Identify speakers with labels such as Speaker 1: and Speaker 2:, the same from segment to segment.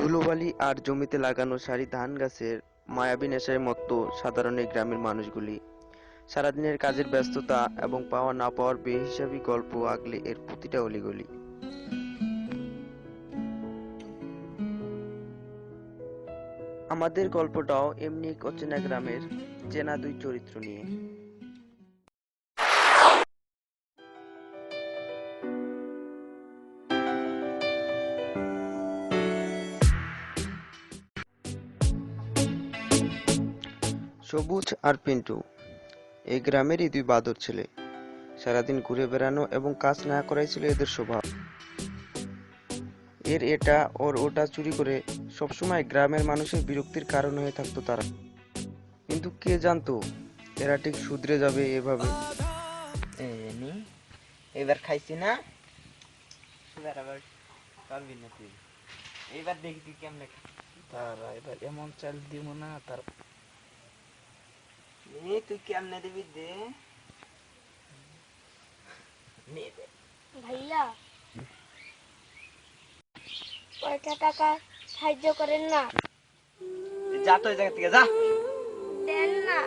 Speaker 1: ধুলোবালি আর জমিতে লাগানো সারি ধান গাছের মায়াবী নেশায় মত্ত সাধারণ এই গ্রামের মানুষগুলি। সারাদিনের কাজের ব্যস্ততা এবং পাওয়া না পাওয়ার বেহিসাবি গল্প আগলে এর প্রতিটা অলিগলি। আমাদের গল্পটাও এমনি এক অচেনা গ্রামের চেনা দুই চরিত্র নিয়ে। সবুজ আর পিন্টু। এই গ্রামেরই দুই বাদর ছেলে। সারাদিন ঘুরে বেড়ানো এবং কাজ না করাই ছিল এদের স্বভাব। এর এটা ওর ওটা চুরি করে সবসময় গ্রামের মানুষের বিরক্তির কারণ হয়ে থাকতো তারা। কিন্তু কে জানতো, এরা ঠিক শুধরে যাবে এভাবে।
Speaker 2: এবার খাইছি না? এইবার দেখি কেমনে
Speaker 3: তারা এবার এমন চাল দিব না, তার
Speaker 2: নে তুই কেমনে দিবি? দে। দে।
Speaker 4: ভাইয়া কয়টা টাকা সাহায্য করেন না।
Speaker 2: যা তো এই জায়গা থেকে যা।
Speaker 4: দেন না।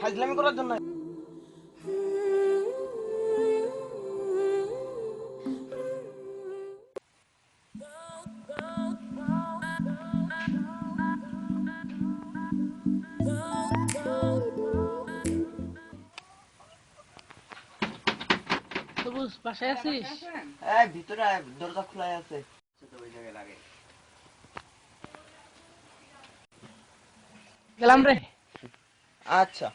Speaker 2: ফাজলামি করার জন্য।
Speaker 3: বাসায় আছিস?
Speaker 2: এই ভিতরে দরজা খোলাই আছে।
Speaker 3: গেলাম রে।
Speaker 2: আচ্ছা।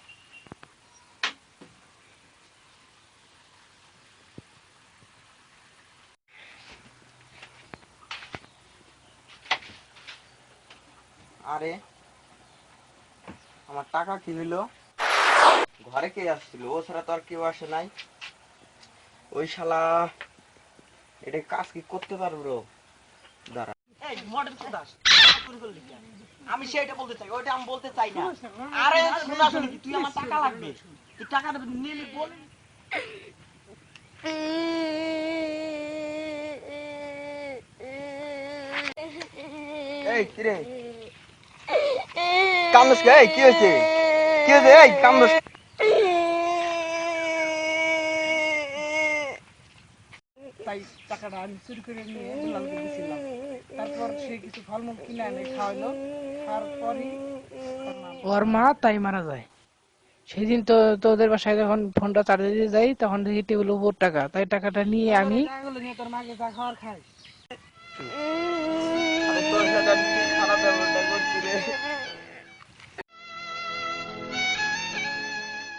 Speaker 2: আরে আমার টাকা কি হইল ঘরে কে আসছিল? ও ছাড়া তো আর কেউ আসে নাই। ওই শালা এটা কাজ কি করতে পারব দাঁড়া। আমি সেটা বলতে চাই ওইটা আমি বলতে চাই না। আরে শোনা শুনি তুই আমার টাকা লাগবে? তুই টাকা নিয়ে বল। এই কি রে কামড়স কে? এই কি হয়েছে? কি হয়েছে? এই কামড়স।
Speaker 3: তাই টাকাটা আমি চুরি করে নিয়ে দুলালকে দিয়েছিলাম তারপর সে কিছু ফলমূল কিনে এনে খাওয়ালো তারপরই ওর মা তাই মারা যায়। সেদিন তো তোদের বাসায় যখন ফোনটা চার্জে দিয়ে যাই তখন দেখি টেবিল উপর টাকা। তাই টাকাটা নিয়ে আমি তোর মাকে যা খাওয়ার খাই